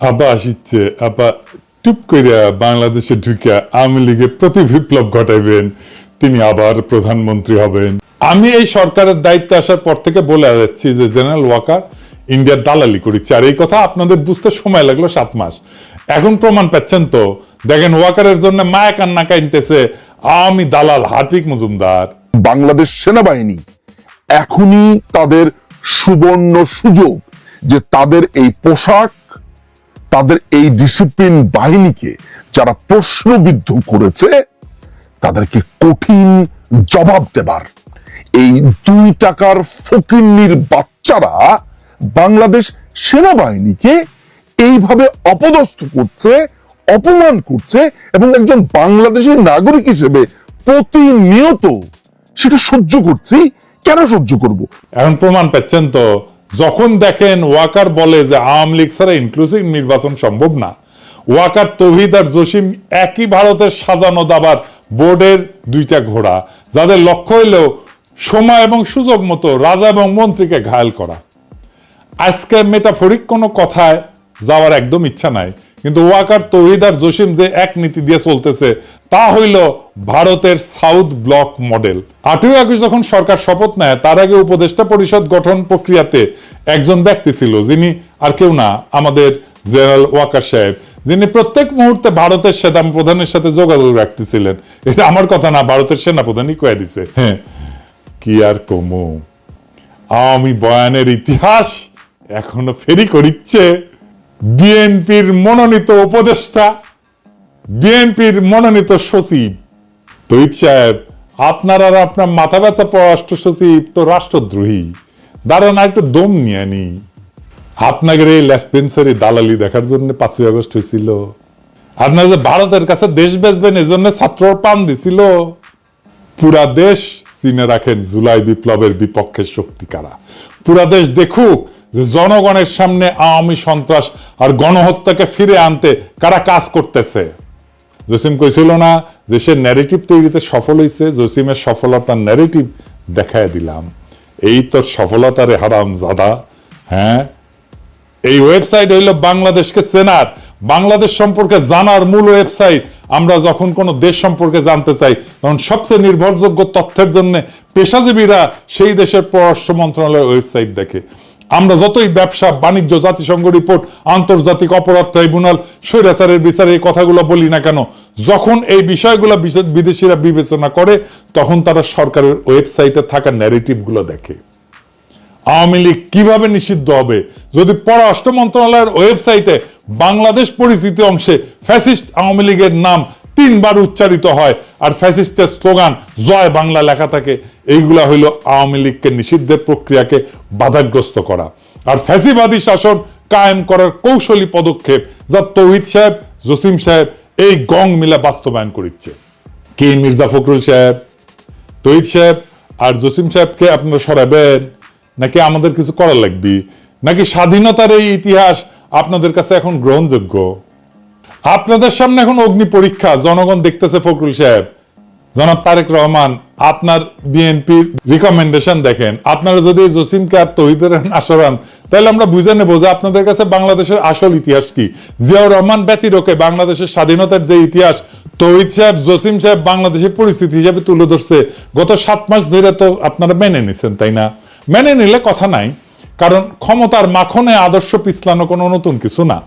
আব্বা আসিচ্ছে। আব্বা টুপ কইরা বাংলাদেশে ঢুকে আওয়ামী লীগে প্রতি বিপ্লব ঘটাইবেন, তিনি আবার প্রধানমন্ত্রী হবেন। আমি এই সরকারের দায়িত্বে আসার পর থেকে বলে যাচ্ছি যে, জেনারেল ওয়াকার, ইন্ডিয়ার দালালি করেছে। আর এই কথা আপনাদের বুঝতে সময় লাগল সাত মাস। এখন প্রমাণ পাচ্ছেন তো, দেখেন ওয়াকারের জন্য মায়া কান্না কাইনতেছে আমি দালাল হার্দিক মজুমদার। বাংলাদেশ সেনাবাহিনী এখনই তাদের সুবর্ণ সুযোগ যে তাদের এই পোশাক তাদের এই ডিসিপ্লিন বাহিনীকে যারা প্রশ্নবিদ্ধ করেছে, তাদেরকে কঠিন জবাব দেবার। এই দুই টাকার ফকিন্নির বাচ্চারা বাংলাদেশ সেনাবাহিনীকে এইভাবে অপদস্থ করছে, অপমান করছে এবং একজন বাংলাদেশের নাগরিক হিসেবে প্রতিনিয়ত সেটা সহ্য করছি, কেন সহ্য করব? এখন প্রমাণ পাচ্ছেন তো যখন দেখেন ওয়াকার বলে যে আওয়ামী লীগ ছাড়া ইনক্লুসিভ নির্বাচন সম্ভব না, ওয়াকার তহিদ আর জসিম একই ভারতের সাজানো দাবার বোর্ডের দুইটা ঘোড়া, যাদের লক্ষ্য হইলেও সময় এবং সুযোগ মতো রাজা এবং মন্ত্রীকে ঘায়াল করা। আজকে মেটাফরিক কোনো কথায় যাওয়ার একদম ইচ্ছা নাই। কিন্তু ওয়াকার তৌহিদ আর জসিম যে এক নীতি দিয়ে চলতেছে, তা হইল ভারতের সাউথ ব্লক মডেল। আঠেরো আগস্ট যখন সরকার শপথ নেয়, তার আগে উপদেষ্টা পরিষদ গঠন প্রক্রিয়াতে একজন ব্যক্তি ছিল, যিনি আর কেউ না, আমাদের জেনারেল ওয়াকার সাহেব, যিনি প্রত্যেক মুহূর্তে ভারতের সেনা প্রধানের সাথে যোগাযোগ রাখতেছিলেন। এটা আমার কথা না, ভারতের সেনা প্রধানই কয়ে দিছে। হ্যাঁ কি আর কমু? আওয়ামী বয়ানের ইতিহাস এখনও ফেরি করিচ্ছে। বিএনপির মনোনীত উপদেষ্টা, বিএনপির মনোনীত সচিব। তৈত সাহেব, আপনার আর আপনার মাথা ব্যথা পররাষ্ট্র সচিব তো রাষ্ট্রদ্রোহী। দাঁড়ান, একটু দম নিয়ে নি। আপনাদের এই লেসপেন্সারি দালালি দেখার জন্য পাঁচই আগস্ট হয়েছিল। আপনার যে ভারতের কাছে দেশ বেচবেন এজন্য ছাত্র পান দিছিল। পুরা দেশ চিনে রাখেন জুলাই বিপ্লবের বিপক্ষে শক্তি কারা। পুরা দেশ দেখুক যে জনগণের সামনে আওয়ামী সন্ত্রাস আর গণহত্যাকে ফিরে আনতে কারা কাজ করতেছে? জসিম কইছিল না যে সে ন্যারেটিভ তৈরিতে সফল হয়েছে জসিমের সফলতার ন্যারেটিভ দেখায় দিলাম। এই তোর সফলতারে হারাম জাদা হ্যাঁ? এই ওয়েবসাইট হইল বাংলাদেশকে চেনার। বাংলাদেশ সম্পর্কে জানার মূল ওয়েবসাইট আমরা যখন কোনো দেশ সম্পর্কে জানতে চাই, তখন সবচেয়ে নির্ভরযোগ্য তথ্যের জন্য পেশাজীবীরা সেই দেশের পররাষ্ট্র মন্ত্রণালয়ের ওয়েবসাইট দেখে। আমরা যতই ব্যবসা, বাণিজ্য, জাতিসংঘ রিপোর্ট আন্তর্জাতিক অপরাধ ট্রাইব্যুনাল স্বৈরাচারের বিচারে এই কথাগুলো বলি না কেন, যখন এই বিষয়গুলো বিদেশিরা বিবেচনা করে, তখন তারা সরকারের ওয়েবসাইটে থাকা ন্যারেটিভগুলো দেখে। আওয়ামী লীগ কীভাবে নিষিদ্ধ হবে? যদি পররাষ্ট্র মন্ত্রণালয়ের ওয়েবসাইটে বাংলাদেশ পরিচিতি অংশে ফ্যাসিস্ট আওয়ামী লীগের নাম তিনবার উচ্চারিত হয়। আর ফ্যাসিস্টের স্লোগান, জয় বাংলা লেখা থাকে। এইগুলা হইল আওয়ামী লীগকে নিষিদ্ধের প্রক্রিয়াকে বাধাগ্রস্ত করা। আর ফ্যাসিবাদী শাসন কায়েম করার কৌশলী পদক্ষেপ যা তৌহিদ সাহেব, জসিম সাহেব এই গং মিলা বাস্তবায়ন করিচ্ছে। কে মির্জা ফখরুল সাহেব? তহিদ সাহেব আর জসিম সাহেবকে আপনারা সরাবেন? নাকি আমাদের কিছু করা লাগবে? নাকি স্বাধীনতার এই ইতিহাস আপনাদের কাছে এখন গ্রহণযোগ্য? আপনাদের সামনে এখন অগ্নি পরীক্ষা, জনগণ দেখতেছে ফখরুল সাহেব। জনাব তারেক রহমান, আপনার বিএনপির রিকমেন্ডেশন দেখেন। আপনারা যদি এই জসিমকে আর তহিদের আসরান তাহলে আমরা বুঝে নেব যে আপনাদের কাছে বাংলাদেশের আসল ইতিহাস কি। জিয়াউর রহমান ব্যতিরকে বাংলাদেশের স্বাধীনতার যে ইতিহাস, তহিদ সাহেব, জসিম সাহেব বাংলাদেশের পরিস্থিতি হিসেবে তুলে ধরছে। গত সাত মাস ধরে তো আপনারা মেনে নিছেন, তাই না? মেনে নিলে কথা নাই, কারণ ক্ষমতার মাখনে আদর্শ পিছলানো কোনো নতুন কিছু না।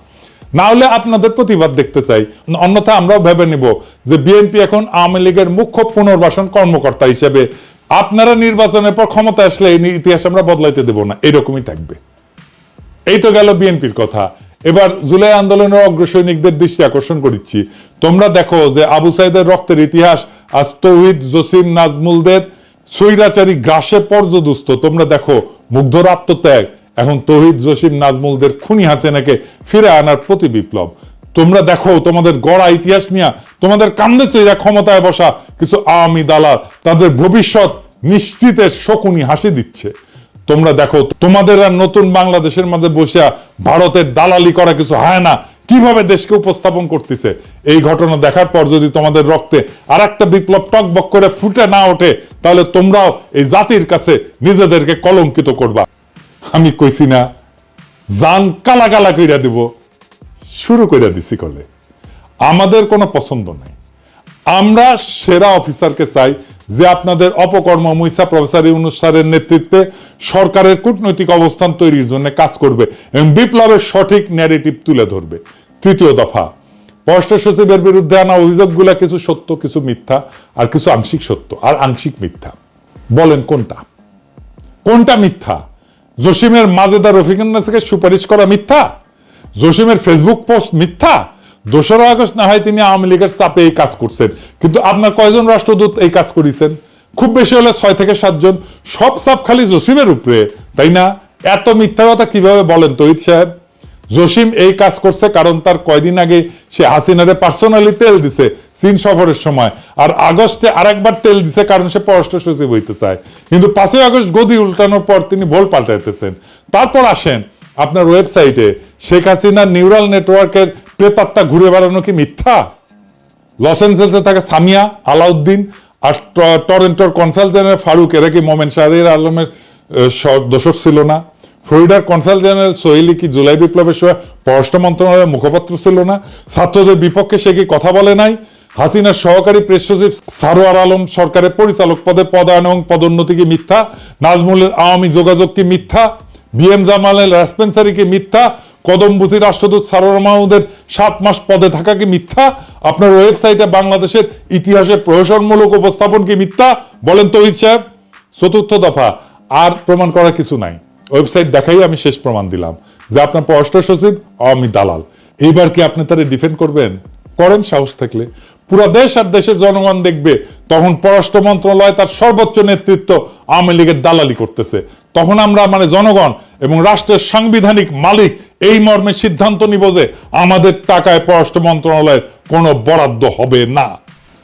না হলে আপনাদের প্রতিবাদ দেখতে চাই। অন্যথা আমরাও ভেবে নিব যে বিএনপি এখন আওয়ামী লীগের মুখ্য পুনর্বাসন কর্মকর্তা হিসেবে। আপনারা নির্বাচনের পর ক্ষমতা আসলে এই ইতিহাস আমরা বদলাইতে দেব না। এরকমই থাকবে। এই তো গেল বিএনপির কথা। এবার জুলাই আন্দোলনের অগ্রসৈনিকদের দৃষ্টি আকর্ষণ করিচ্ছি। তোমরা দেখো যে আবু সাইদের রক্তের ইতিহাস, আজ তৌহিদ, জসিম, নাজমুলদের স্বৈরাচারী গ্রাসে পর্যদুস্ত। তোমরা দেখো মুগ্ধর আত্মত্যাগ এখন তৌহিদ জসিম নাজমুলদের খুনি হাসিনাকে ফিরে আনার প্রতি বিপ্লব। তোমরা দেখো, তোমাদের গড়া ইতিহাস নিয়ে তোমাদের কান্দে চেয়ে ক্ষমতায় বসা কিছু আওয়ামী দালাল। তাদের ভবিষ্যৎ নিশ্চিতের শকুনি হাসি দিচ্ছে। তোমরা দেখো, তোমাদের আর নতুন বাংলাদেশের মাঝে বসে ভারতের দালালি করা কিছু হয় না। কীভাবে দেশকে উপস্থাপন করতেছে? এই ঘটনা দেখার পর যদি তোমাদের রক্তে আর একটা বিপ্লব টকবক করে ফুটে না ওঠে, তাহলে তোমরাও এই জাতির কাছে নিজেদেরকে কলঙ্কিত করবা। আমি কইছি না, জান কালা কালা কইরা দিব। শুরু করে দিছি কলে। আমাদের কোনো পছন্দ নাই। আমরা সেরা অফিসারকে চাই যে আপনাদের অপকর্ম মুইসা প্রফেসর স্যারের নেতৃত্বে সরকারের কূটনৈতিক অবস্থান তৈরির জন্য কাজ করবে এবং বিপ্লবের সঠিক ন্যারেটিভ তুলে ধরবে। তৃতীয় দফা পররাষ্ট্র সচিবের বিরুদ্ধে আনা অভিযোগগুলো কিছু সত্য, কিছু মিথ্যা আর কিছু আংশিক সত্য আর আংশিক মিথ্যা। বলেন কোনটা? কোনটা মিথ্যা? জসিমের মাজেদা রফিকুন্নাসকে সুপারিশ করা মিথ্যা? জসিমের ফেসবুক পোস্ট মিথ্যা? দোসরা আগস্ট না হয় তিনি আওয়ামী লীগের চাপে এই কাজ করছেন। কিন্তু আপনার কয়জন রাষ্ট্রদূত এই কাজ করেছেন? খুব বেশি হলে ছয় থেকে সাতজন। সব চাপ খালি জসিমের উপরে, তাই না? এত মিথ্যা কথা কীভাবে বলেন তহিদ সাহেব? জসিম এই কাজ করছে কারণ তার কয়দিন আগে সে হাসিনারে পার্সোনালি তেল দিছে। চীন সফরের সময়। আর আগস্টে আরেকবার তেল দিছে কারণ সে পররাষ্ট্র সচিব হইতে চায়। কিন্তু পাঁচই আগস্ট গদি উল্টানোর পর তিনি ভোল পাল্টাইতেছেন। তারপর আসেন আপনার ওয়েবসাইটে, শেখ হাসিনার নিউরাল নেটওয়ার্কের প্রেতাত্মা ঘুরে বেড়ানো কি মিথ্যা? লস এঞ্জেলসে থাকে সামিয়া আলাউদ্দিন আর টরেন্টোর কনসাল জেনারেল ফারুক। এরা কি মোমেন শাহরির আলমের দোষক ছিল না? ফ্লোরিডার কনসাল জেনারেল সোহেলি কি জুলাই বিপ্লবের সময় পররাষ্ট্র মন্ত্রণালয়ের মুখপাত্র ছিল না? ছাত্রদের বিপক্ষে সে কি কথা বলে নাই? হাসিনার সহকারী প্রেস সচিব সারোয়ার আলম সরকারের পরিচালক পদে পদায়ন এবং পদোন্নতি কি মিথ্যা? নাজমুলের আওয়ামী যোগাযোগ কি মিথ্যা? বিএম জামালের রেসপেন্সারি কি মিথ্যা? কদমবুসি রাষ্ট্রদূত সারোয়ার মাহমুদের সাত মাস পদে থাকা কি মিথ্যা? আপনার ওয়েবসাইটে বাংলাদেশের ইতিহাসের প্রহসনমূলক উপস্থাপন কি মিথ্যা? বলেন তহিদ সাহেব। চতুর্থ দফা, আর প্রমাণ করার কিছু নাই। ওয়েবসাইট দেখাই আমি শেষ প্রমাণ দিলাম, যে আপনার পররাষ্ট্র সচিব আওয়ামী দালাল। এইবার কি আপনি তারা ডিফেন্ড করবেন? করেন সাহস থাকলে। পুরো দেশ আর দেশের জনগণ দেখবে, তখন পররাষ্ট্র মন্ত্রণালয় তার সর্বোচ্চ নেতৃত্ব আওয়ামী লীগের দালালি করতেছে। তখন আমরা মানে জনগণ এবং রাষ্ট্রের সাংবিধানিক মালিক এই মর্মে সিদ্ধান্ত নিব যে আমাদের টাকায় পররাষ্ট্র মন্ত্রণালয়ের কোনো বরাদ্দ হবে না।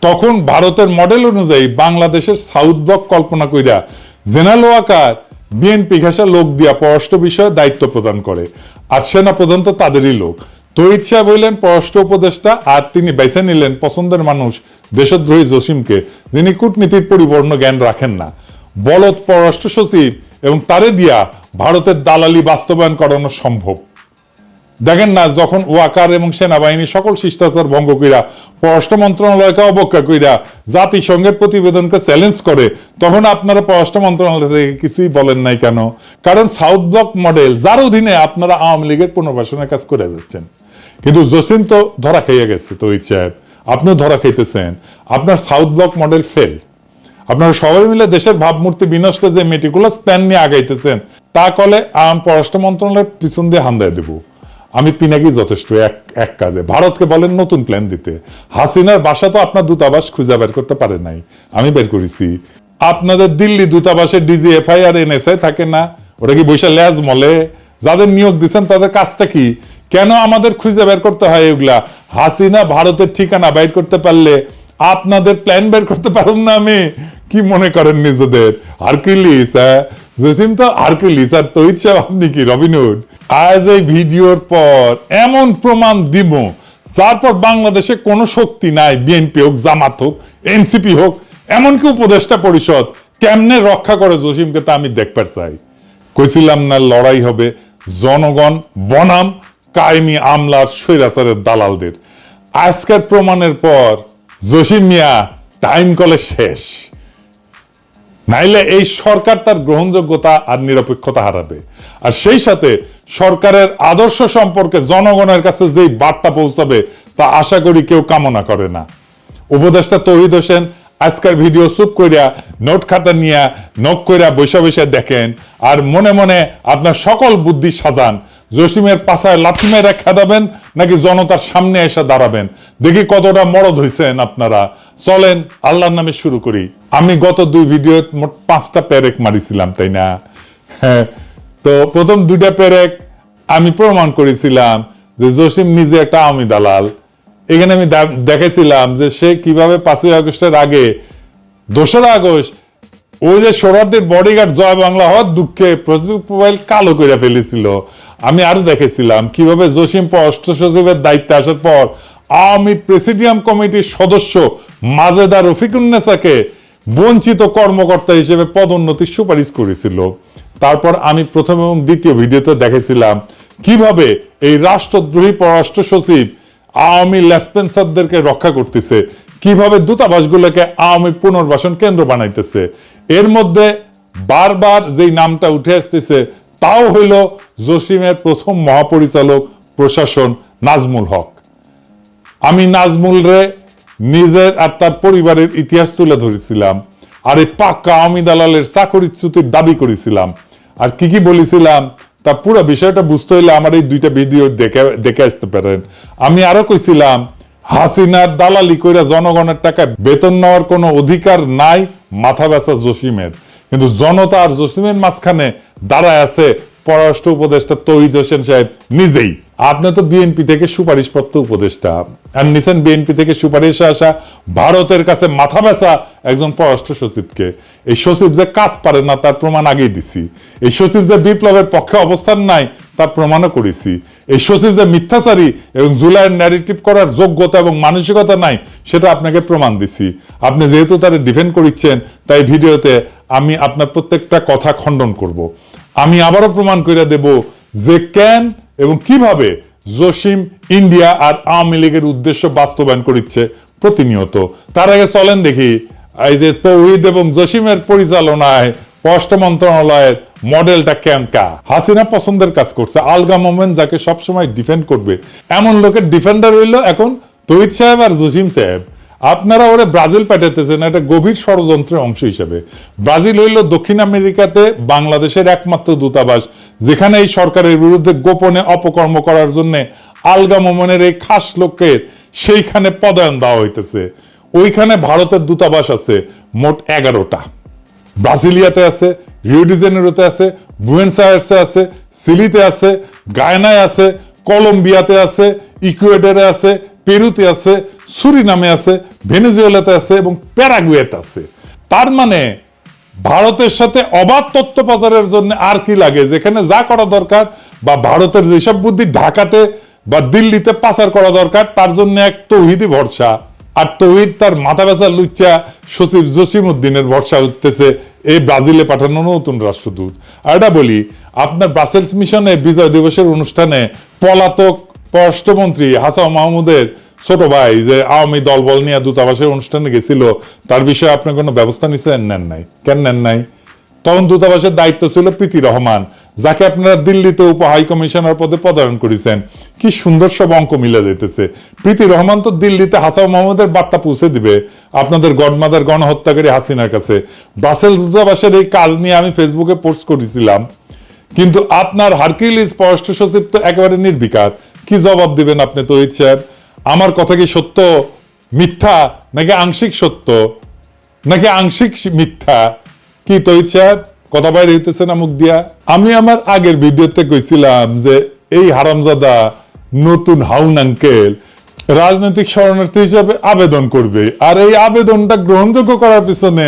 তখন ভারতের মডেল অনুযায়ী বাংলাদেশের সাউথ ব্লক কল্পনা কইরা জেনারেল ওয়াকার বিএনপি ঘাসা লোক দিয়া পররাষ্ট্র বিষয়ে দায়িত্ব প্রদান করে। আর সেনা প্রধান তো তাদেরই লোক। তহিদ হইলেন পররাষ্ট্র উপদেষ্টা, আর তিনি বেছে নিলেন পছন্দের মানুষ দেশদ্রোহী জসিমকে, যিনি কূটনীতির পরিপূর্ণ জ্ঞান রাখেন না। বলদ পররাষ্ট্র সচিব এবং তারে দিয়া ভারতের দালালি বাস্তবায়ন করানো সম্ভব। দেখেন না, যখন ওয়াকার এবং সেনাবাহিনী সকল শিষ্টাচার ভঙ্গ কইরা, পররাষ্ট্র মন্ত্রণালয়কে অবজ্ঞা কইরা জাতিসংঘের প্রতিবেদনকে চ্যালেঞ্জ করে, তখন আপনারা পররাষ্ট্র মন্ত্রণালয় থেকে কিছুই বলেন নাই কেন? কারণ সাউথ ব্লক মডেল যার অধীনে আপনারা আওয়ামী লীগের পুনর্বাসনের কাজ করে যাচ্ছেন। কিন্তু জসিম তো ধরা খাইয়া গেছে তো সাহেব আপনিও ধরা খাইতেছেন আপনার সাউথ ব্লক মডেল ফেল আপনারা সবাই মিলে দেশের ভাবমূর্তি বিনষ্ট যে মেটিকুলাস প্ল্যান নিয়ে আগাইতেছেন, তা কলে আম পররাষ্ট্র মন্ত্রণালয়ের পিছন দিয়ে হান্দায় দেব। আমি পিনাকি যথেষ্ট, এক এক কাজে। ভারতকে বলেন নতুন প্ল্যান দিতে। হাসিনার বাসা তো আপনার দূতাবাস খুঁজে বের করতে পারে নাই। আমি বের করেছি। আপনাদের দিল্লি দূতাবাসে ডিজিএফআই আর এনএসআই থাকে না? ওটা কি বৈশা ল্যাজ মলে? যাদের নিয়োগ দিচ্ছেন, তাদের কাজটা কি? কেন আমাদের খুঁজে বের করতে হয় এগুলা? হাসিনা ভারতের ঠিকানা বাইর করতে পারলে আপনাদের প্ল্যান বের করতে পারুন না আমি। কি মনে করেন নিজেদের? হারকিলিস হ্যাঁ? জসিম তো আর আপনি কি আজ এই ভিডিওর পর এমন প্রমাণ দিব তারপর বাংলাদেশে কোনো শক্তি নাই বিএনপি হোক, জামাত হোক এনসিপি হোক, এমনকি উপদেষ্টা পরিষদ কেমনে রক্ষা করে জসিমকে তা আমি দেখতে চাই। কইছিলাম না লড়াই হবে, জনগণ বনাম কায়েমি আমলার স্বৈরাচারের দালালদের। আজকের প্রমাণের পর জসিম মিয়া টাইম কলে শেষ। নাইলে এই সরকার তার গ্রহণযোগ্যতা আর নিরপেক্ষতা হারাবে। আর সেই সাথে সরকারের আদর্শ সম্পর্কে জনগণের কাছে যেই বার্তা পৌঁছাবে, তা আশা করি কেউ কামনা করে না। উপদেষ্টা তহিদ হোসেন, আজকের ভিডিও চুপ কইরা, নোট খাতা নিয়ে, নখ কইরা বৈশা বৈশা দেখেন। আর মনে মনে আপনার সকল বুদ্ধি সাজান। জসিমের পাশায় লাথি মেরে খেদাবেন নাকি জনতার সামনে এসে দাঁড়াবেন? দেখি কতটা মরদ হয়েছেন আপনারা। চলেন, আল্লাহর নামে শুরু করি। আমি গত দুই ভিডিও মোট পাঁচটা প্যারেক মারিছিলাম, তাই না? হ্যাঁ তো প্রথম দুইটা প্যারেক আমি প্রমাণ করেছিলাম যে জসিম নিজে একটা আওয়ামী দালাল। এখানে আমি দেখেছিলাম যে সে কীভাবে পাঁচই আগস্টের আগে, দোসরা আগস্ট ওই যে সোহরাদের বডিগার্ড জয় বাংলা হওয়ার দুঃখে ফেসবুক প্রোফাইল কালো করে ফেলেছিল। আমি আরও দেখেছিলাম কীভাবে জসিম পররাষ্ট্র সচিবের দায়িত্বে আসার পর আওয়ামী প্রেসিডিয়াম কমিটির সদস্য মাজেদা রফিকুন্নেসাকে বঞ্চিত কর্মকর্তা হিসেবে পদোন্নতির সুপারিশ করেছিল। তারপর আমি প্রথম এবং দ্বিতীয় ভিডিওতে দেখেছিলাম কীভাবে এই রাষ্ট্রদ্রোহী পররাষ্ট্র সচিব আওয়ামী লেসপেন্সারদেরকে রক্ষা করতেছে, কীভাবে দূতাবাসগুলোকে আওয়ামী পুনর্বাসন কেন্দ্র বানাইতেছে। এর মধ্যে বারবার যেই নামটা উঠে আসতেছে, তাও হইল জসিমের প্রথম মহাপরিচালক প্রশাসন নাজমুল হক। আমি নাজমুল রে নিজের আর তার পরিবারের ইতিহাস তুলে ধরেছিলাম, আর এই পাক্কা আওয়ামী দালালের চাকরিচ্যুতির দাবি করেছিলাম। আর কি কি বলেছিলাম, তা পুরো বিষয়টা বুঝতে হইলে আমার এই দুইটা ভিডিও দেখে দেখে আসতে পারেন। আমি আরও কইছিলাম, হাসিনার দালালি কইরা জনগণের টাকায় বেতন নেওয়ার কোনো অধিকার নাই মাথা ব্যথা জসিমের। কিন্তু জনতা আর জসিমের মাঝখানে দাঁড়ায় আছে পররাষ্ট্র উপদেষ্টা তহিদ হোসেন সাহেব নিজেই। আপনি তো বিএনপি থেকে সুপারিশপ্রাপ্ত উপদেষ্টা। আর নিছেন বিএনপি থেকে সুপারিশে আসা ভারতের কাছে মাথা ব্যথা একজন পররাষ্ট্র সচিবকে। এই সচিব যে কাজ পারে না, তার প্রমাণ আগেই দিছি। এই সচিব যে বিপ্লবের পক্ষে অবস্থান নাই, তার প্রমাণও করেছি। এই সচিব যে মিথ্যাচারী এবং জুলাইয়ের ন্যারেটিভ করার যোগ্যতা এবং মানসিকতা নাই, সেটা আপনাকে প্রমাণ দিছি। আপনি যেহেতু তারা ডিফেন্ড করিচ্ছেন, তাই ভিডিওতে আমি আপনার প্রত্যেকটা কথা খণ্ডন করব। আমি আবারও প্রমাণ করে দেব যে কেন এবং কীভাবে জসিম ইন্ডিয়া আর আওয়ামী লীগের উদ্দেশ্য বাস্তবায়ন করিচ্ছে প্রতিনিয়ত। তার আগে চলেন দেখি, এই যে তৌহিদ এবং জসিমের পরিচালনায় পররাষ্ট্র মন্ত্রণালয়ের মডেলটা কেমকা হাসিনা পছন্দের কাজ করছে। আলগা মোমেন্ট যাকে সবসময় ডিফেন্ড করবে। এমন লোকের ডিফেন্ডার হইল এখন তহিদ সাহেব আর জসিম সাহেব। আপনারা ওরে ব্রাজিল পাঠাতেছেন একটা গভীর ষড়যন্ত্রের অংশ হিসেবে। ব্রাজিল হইল দক্ষিণ আমেরিকাতে বাংলাদেশের একমাত্র দূতাবাস, যেখানে এই সরকারের বিরুদ্ধে গোপনে অপকর্ম করার জন্য আলগা মোমনের এই খাস লোকের সেইখানে পদায়ন দেওয়া হইতেছে। ওইখানে ভারতের দূতাবাস আছে মোট এগারোটা। ব্রাজিলিয়াতে আছে রিওডিজেনেরোতে আছে বুয়েন্স আয়ার্সে আছে সিলিতে আছে গায়নায় আছে কলম্বিয়াতে আছে ইকুয়েডারে আছে পেরুতে আছে সুরিনামে আছে ভেনেজুয়েলাতে আছে এবং প্যারাগুয়েতে আছে। তার মানে ভারতের সাথে অবাধ তথ্য পাচারের জন্য আর কি লাগে? যেখানে যা করা দরকার বা ভারতের যেসব বুদ্ধি ঢাকাতে বা দিল্লিতে পাচার করা দরকার, তার জন্য এক তৌহিদি ভরসা। আর তৌহিদ তার মাথা ব্যথা লুচ্চা সচিব জসিম উদ্দিনের ভরসা উঠতেছে এই ব্রাজিলে পাঠানো নতুন রাষ্ট্রদূত। আর এটা বলি, আপনার ব্রাসেলস মিশনে বিজয় দিবসের অনুষ্ঠানে পলাতক পররাষ্ট্রমন্ত্রী হাসান মাহমুদের ছোট ভাই যে আওয়ামী দলবল নিয়ে দূতাবাসের অনুষ্ঠানে গেছিল, তার বিষয়ে আপনি কোনো ব্যবস্থা নিছেন, নেন নাই? কেন নেন নাই? তখন দূতাবাসের দায়িত্ব ছিল প্রীতি রহমান। যাকে আপনারা দিল্লিতে উপ হাই কমিশনার পদে পদায়ন করেছেন। কি সুন্দর সব অঙ্ক মিলে যেতেছে প্রীতি রহমান তো দিল্লিতে হাসান মোহাম্মদের বার্তা পৌঁছে দিবে। আপনাদের গডমাদার গণহত্যাকারী হাসিনার কাছে। ব্রাসেল দূতাবাসের এই কাজ নিয়ে আমি ফেসবুকে পোস্ট করেছিলাম। কিন্তু আপনার হারকিউলিস পররাষ্ট্র সচিব তো একেবারে নির্বিকার। কি জবাব দিবেন আপনি তো সাহেব? আমার কথা কি সত্য, মিথ্যা, নাকি আংশিক সত্য? নাকি আংশিক মিথ্যা? কি সাহেব? কথা বাইরে হইতেছে না, মুখ দিয়া। আমি আমার আগের ভিডিওতে কইছিলাম যে এই হারামজাদা নতুন হাউন আঙ্কেল রাজনৈতিক শরণার্থী হিসাবে আবেদন করবে। আর এই আবেদনটা গ্রহণযোগ্য করার পিছনে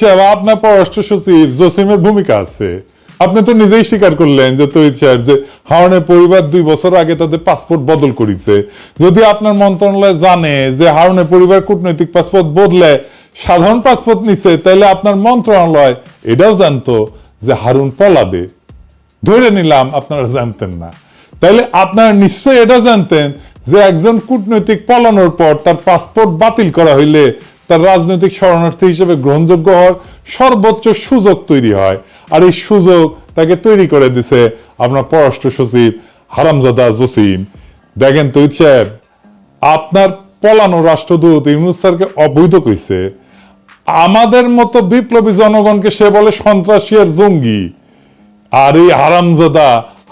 সাহেব, আপনার পররাষ্ট্র সচিব জসিমের ভূমিকা আছে। আপনি তো নিজেই স্বীকার করলেন যে তৈত সাহেব যে হাওনের পরিবার দুই বছর আগে তাদের পাসপোর্ট বদল করেছে। যদি আপনার মন্ত্রণালয় জানে যে হারুনের পরিবার কূটনৈতিক পাসপোর্ট বদলে সাধারণ পাসপোর্ট নিছে তাহলে আপনার মন্ত্রণালয় এটাও জানতো যে হারুন পলাবে। ধরে নিলাম আপনারা জানতেন না। তাহলে আপনারা নিশ্চয়ই এটা জানতেন যে একজন কূটনৈতিক পলানোর পর তার পাসপোর্ট বাতিল করা হইলে তার রাজনৈতিক শরণার্থী হিসেবে গ্রহণযোগ্য হওয়ার সর্বোচ্চ সুযোগ তৈরি হয়। আর এই সুযোগ তাকে তৈরি করে দিছে আপনার পররাষ্ট্র সচিব হারামজাদা জসিম। দেখেন তৈত সাহেব, আপনার পলানো রাষ্ট্রদূত ইউনুস স্যারকে অবৈধ কইছে। আমাদের মতো বিপ্লবী জনগণকে সে বলে সন্ত্রাসী আর জঙ্গি। আর এই হারামজাদা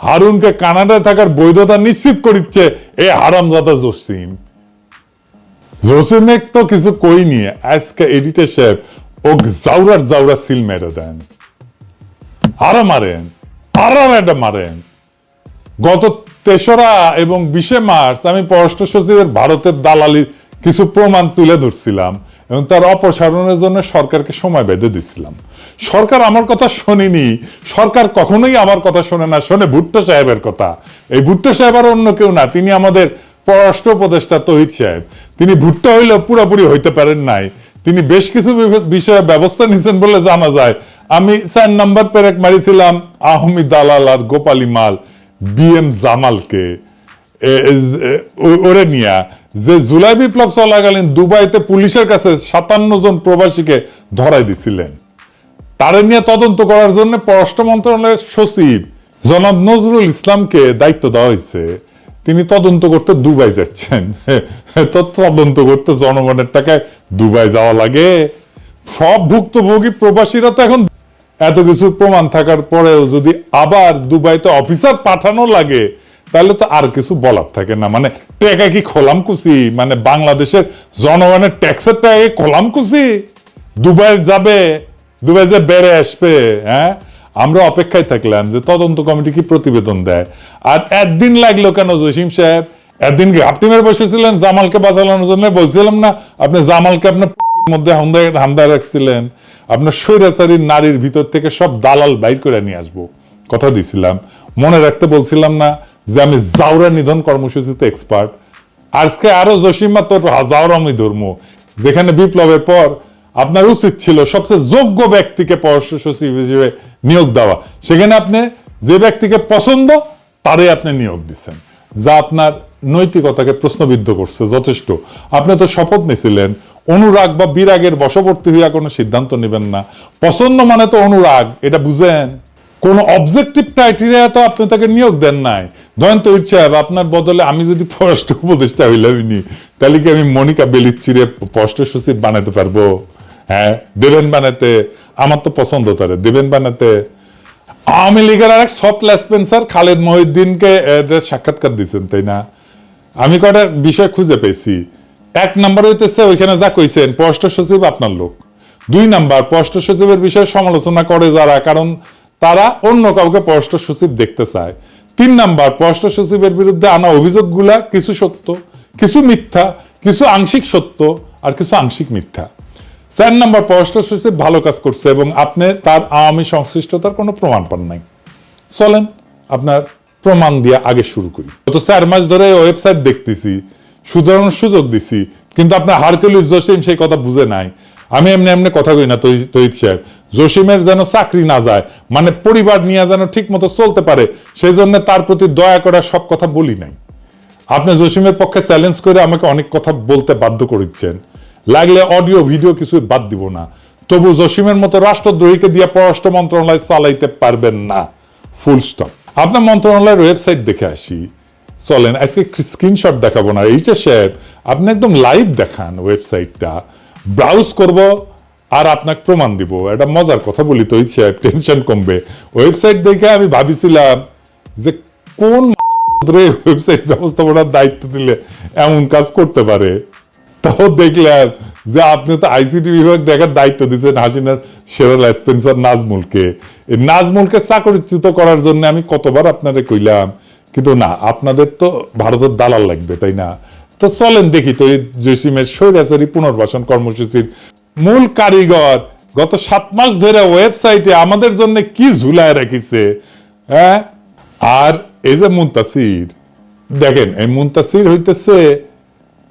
হারুনকে কানাডায় থাকার বৈধতা নিশ্চিত করিচ্ছে এই হারামজাদা জসিম। জসিমেক তো কিছু কইনি, আজকে এডিটর সাহেব ও জাউরার জাউরা সিল মেরে দেন। আরও মারেন, আরও একটা মারেন। গত তেসরা এবং বিশে মার্চ আমি পররাষ্ট্র সচিবের ভারতের দালালির কিছু প্রমাণ তুলে ধরছিলাম। এবং তার অপসারণের জন্য সরকারকে সময় বেঁধে দিচ্ছিলাম সরকার আমার কথা শোনেনি। সরকার কখনোই আমার কথা শোনে না। শোনে ভুট্টো সাহেবের কথা। এই ভুট্টো সাহেব আর অন্য কেউ না। তিনি আমাদের পররাষ্ট্র উপদেষ্টা তহিদ সাহেব। তিনি ভুট্টো হইলেও পুরোপুরি হইতে পারেন নাই। তিনি বেশ কিছু বিষয়ে ব্যবস্থা নিয়েছেন বলে জানা যায়। আমি চার নাম্বার পেরেক মারিছিলাম আহমি দালাল আর গোপালী মাল বিএম জামালকে। এ- এ- এ- ওরে নিয়া যে জুলাই বিপ্লব চলাকালীন দুবাইতে পুলিশের কাছে সাতান্ন জন প্রবাসীকে ধরাই দিছিলেন। তারে নিয়ে তদন্ত করার জন্য পররাষ্ট্র মন্ত্রণালয়ের সচিব জনাব নজরুল ইসলামকে দায়িত্ব দেওয়া হয়েছে। তিনি তদন্ত করতে দুবাই যাচ্ছেন। তো তদন্ত করতে জনগণের টাকায় দুবাই যাওয়া লাগে। সব ভুক্তভোগী প্রবাসীরা তো এখন এত কিছু প্রমাণ থাকার পরেও যদি আবার দুবাইতে অফিসার পাঠানো লাগে তাহলে তো আর কিছু বলার থাকে না। মানে টাকা কি খোলাম কুচি মানে বাংলাদেশের জনগণের ট্যাক্সের টাকা খোলাম কুচি দুবাই যাবে, দুবাই যে বেড়ে আসবে হ্যাঁ? আমরা অপেক্ষায় থাকলাম যে তদন্ত কমিটি কি প্রতিবেদন দেয়। আর একদিন লাগল কেন জসিম সাহেব? একদিন কি হাফটি মেরে বসেছিলেন? জামালকে বাঁচানোর জন্য বলছিলাম না? আপনি জামালকে আপনার মধ্যে হামদা হামদা রাখছিলেন। আপনার স্বৈরাচারী নারীর ভিতর থেকে সব দালাল বাইর করে নিয়ে আসব। কথা দিছিলাম। মনে রাখতে বলছিলাম না যে আমি জাউরা নিধন কর্মসূচিতে এক্সপার্ট আজকে আরও জসিমা তোর হাজারমি ধর্ম। যেখানে বিপ্লবের পর আপনার উচিত ছিল সবচেয়ে যোগ্য ব্যক্তিকে পররাষ্ট্র সচিব হিসেবে নিয়োগ দেওয়া। সেখানে আপনি যে ব্যক্তিকে পছন্দ, তারই আপনি নিয়োগ দিচ্ছেন। যা আপনার নৈতিকতাকে প্রশ্নবিদ্ধ করছে, যথেষ্ট। আপনি তো শপথ নিয়েছিলেন অনুরাগ বা বিরাগের বশবর্তী হইয়া কোনো সিদ্ধান্ত নেবেন না। পছন্দ মানে তো অনুরাগ, এটা বুঝেন। কোন অবজেক্টিভ ক্রাইটেরিয়া তো আপনি তাকে নিয়োগ দেন নাই। জয়ন্ত সাহেব আপনার বদলে আমি যদি পররাষ্ট্র উপদেষ্টা হইলামই তাহলে কি আমি মনিকা বেলিচ্চিরে পররাষ্ট্র সচিব বানাতে পারব? হ্যাঁ দেবেন বানাতে আমার তো পছন্দ তারে, দেবেন বানাতে আওয়ামী লীগের আর এক সফট লেসপেন্সার খালেদ মহিউদ্দিনকে সাক্ষাৎকার দিচ্ছেন তাই না? আমি কয়টা বিষয় খুঁজে পেয়েছি। এক নাম্বার হইতেছে, ওইখানে যা কইছেন, পররাষ্ট্র সচিব আপনার লোক। দুই নাম্বার, পররাষ্ট্র সচিবের বিষয়ে সমালোচনা করে যারা, কারণ তারা অন্য কাউকে পররাষ্ট্র সচিব দেখতে চায়। তিন নাম্বার, পররাষ্ট্র সচিবের বিরুদ্ধে আনা অভিযোগগুলা কিছু সত্য, কিছু মিথ্যা, কিছু আংশিক সত্য আর কিছু আংশিক মিথ্যা। চার নাম্বার, পররাষ্ট্র সচিব ভালো কাজ করছে এবং আপনি তার আওয়ামী সংশ্লিষ্টতার কোনো প্রমাণ পান নাই। চলেন আপনার প্রমাণ দিয়ে আগে শুরু করি। গত চার মাস ধরে ওয়েবসাইট দেখতেছি সুধারণের সুযোগ দিছি, কিন্তু আপনার হারকুলিস জসিম সেই কথা বুঝে নাই। আমি এমনি এমনি কথা কই না তৈত সাহেব। জসিমের যেন চাকরি না যায় মানে পরিবার নিয়ে যেন ঠিক মতো চলতে পারে সেই জন্য তার প্রতি দয়া করা সব কথা বলি নাই। আপনি জসিমের পক্ষে চ্যালেঞ্জ করে আমাকে অনেক কথা বলতে বাধ্য করেছেন লাগলে অডিও ভিডিও কিছু বাদ দিব না। তবু জসিমের মতো রাষ্ট্রদ্রোহীকে দিয়ে পররাষ্ট্র মন্ত্রণালয় চালাইতে পারবেন না। ফুল স্টপ আপনার মন্ত্রণালয়ের ওয়েবসাইট দেখে আসি। চলেন, আজকে স্ক্রিনশট দেখাবো না। এইটা স্যার আপনি একদম লাইভ দেখান ওয়েবসাইটটা ব্রাউজ করব আর আপনাকে প্রমাণ দিব। এটা মজার কথা বলি তো ইচ্ছে টেনশন কমবে। ওয়েবসাইট দেখে আমি ভাবিছিলাম যে কোন ওয়েবসাইট ব্যবস্থাপনার দায়িত্ব দিলে এমন কাজ করতে পারে। তাও দেখলাম যে আপনি তো আইসিটি বিভাগ দেখার দায়িত্ব দিচ্ছেন হাসিনার সেরা স্পেন্সার নাজমুলকে। এই নাজমুলকে চাকরিচ্যুত করার জন্য আমি কতবার আপনারে কইলাম, কিন্তু না, আপনাদের তো ভারতের দালাল লাগবে, তাই না? তো চলেন দেখি তো এই জসিমের স্বৈরাচারী পুনর্বাসন কর্মসূচির মূল কারিগর গত সাত মাস ধরে ওয়েবসাইটে আমাদের জন্য কি ঝুলায় রেখেছে হ্যাঁ? আর এই যে মুন্তাসির, দেখেন, এই মুন্তাসির হইতেছে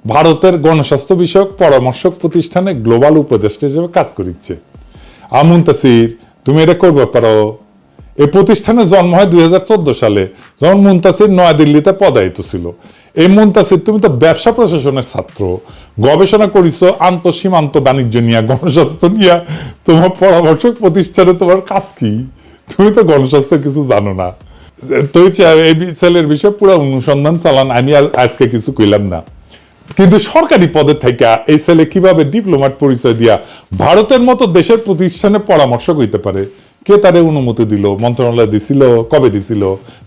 ভারতের গণস্বাস্থ্য বিষয়ক পরামর্শক প্রতিষ্ঠানে গ্লোবাল উপদেষ্টা হিসেবে কাজ করিচ্ছে। আমুন্তাসির তুমি এটা করবে পারো? এই প্রতিষ্ঠানের জন্ম হয় দুই হাজার চোদ্দ সালে। যখন মুন্তাসির নয়াদিল্লিতে পদায়িত ছিল। এই মুন্তাসির, তুমি তো ব্যবসা প্রশাসনের ছাত্র। গবেষণা করিছ আন্ত সীমান্ত বাণিজ্য নিয়ে, গণস্বাস্থ্য নিয়ে। তোমার পরামর্শক প্রতিষ্ঠানে তোমার কাজ কি? তুমি তো গণস্বাস্থ্য কিছু জানো না। তো এই ছেলের বিষয়ে পুরো অনুসন্ধান চালান, আমি আজকে কিছু কইলাম না। কিন্তু সরকারি পদে থেকে এই ছেলে কীভাবে ডিপ্লোমাট পরিচয় দিয়া ভারতের মতো দেশের প্রতিষ্ঠানে পরামর্শ হইতে পারে? কে তারে অনুমতি দিল? মন্ত্রণালয় দিছিল? কবে দিছিল?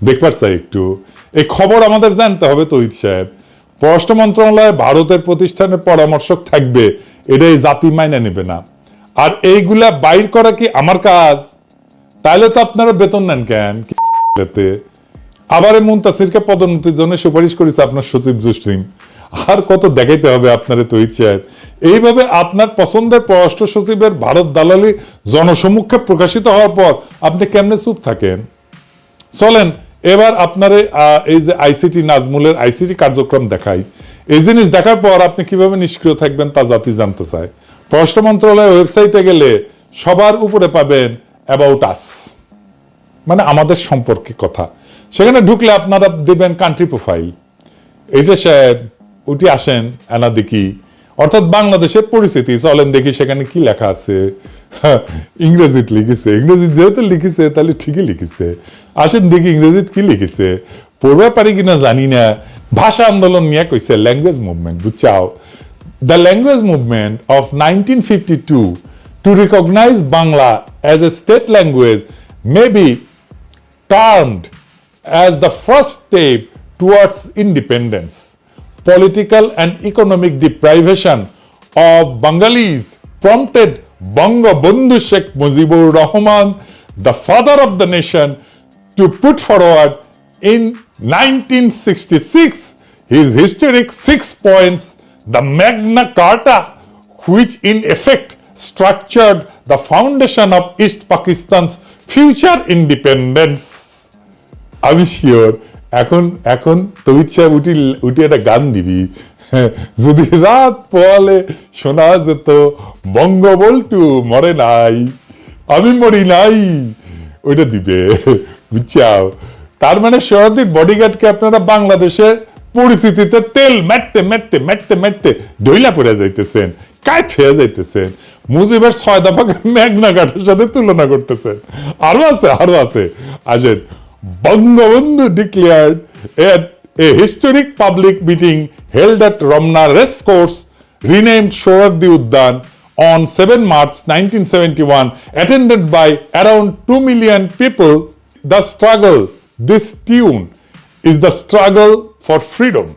দেখবার চাই একটু। এই খবর আমাদের জানতে হবে তহিদ সাহেব। পররাষ্ট্র মন্ত্রণালয় ভারতের প্রতিষ্ঠানে পরামর্শক থাকবে, এটাই জাতি মাইনে নেবে না। আর এইগুলা বাইর করা কি আমার কাজ? তাহলে তো আপনারা বেতন নেন কেন? আবার এই মুন্তাসিরকে পদোন্নতির জন্য সুপারিশ করেছে আপনার সচিব জসিম আর কত দেখাইতে হবে আপনার তো ইচ্ছায় এইভাবে আপনার পছন্দের পররাষ্ট্র সচিবের ভারত দালালি জনসমুখে প্রকাশিত হওয়ার পর আপনি কেমনে চুপ থাকেন? চলেন, এবার আপনার এই যে আইসিটি নাজমুলের আইসিটি কার্যক্রম দেখাই। এই জিনিস দেখার পর আপনি কীভাবে নিষ্ক্রিয় থাকবেন তা জাতি জানতে চায়। পররাষ্ট্র মন্ত্রণালয়ের ওয়েবসাইটে গেলে সবার উপরে পাবেন অ্যাবাউট আস মানে আমাদের সম্পর্কে কথা। সেখানে ঢুকলে আপনারা দেবেন কান্ট্রি প্রোফাইল এইটা সাহেব উঠি আসেন, এনা দেখি। অর্থাৎ বাংলাদেশের পরিস্থিতি, চলেন দেখি সেখানে কি লেখা আছে। ইংরেজিতে লিখেছে। ইংরেজি যেহেতু লিখেছে, তাহলে ঠিকই লিখেছে। আসেন দেখি ইংরেজিতে কি লিখেছে। পড়বে পারি কিনা জানি না। ভাষা আন্দোলন নিয়ে কইছে language movement বুঝছাও? The language movement of nineteen fifty two to recognise Bangla as a state language may be termed as the first step towards independence. political and economic deprivation of Bengalis prompted Bangabandhu Sheikh Mujibur Rahman, the father of the nation, to put forward in 1966 his historic six points, the Magna Carta, which in effect structured the foundation of East Pakistan's future independence. I wish sure এখন এখন তহিদ সাহেব উঠি উঠি একটা গান দিবি। যদি রাত পোয়ালে শোনা যেত, বঙ্গবল্টু মরে নাই, আমি মরি নাই, ওইটা দিবে, বুঝছাও? তার মানে শহরদিক বডিগার্ডকে আপনারা বাংলাদেশের পরিস্থিতিতে তেল মেটতে মেটতে মেটতে মেটতে দইলা পড়ে যাইতেছেন কাঠ হয়ে যাইতেছেন। মুজিবের ছয় দফাকে মেঘনা ঘাটের সাথে তুলনা করতেছেন। আরও আছে আরও আছে। আসেন। Bangabandhu declared at a historic public meeting held at Ramna Racecourse, renamed Shoraddi Uddan, on 7 March 1971, attended by around 2 million people, the struggle, this tune, is the struggle for freedom.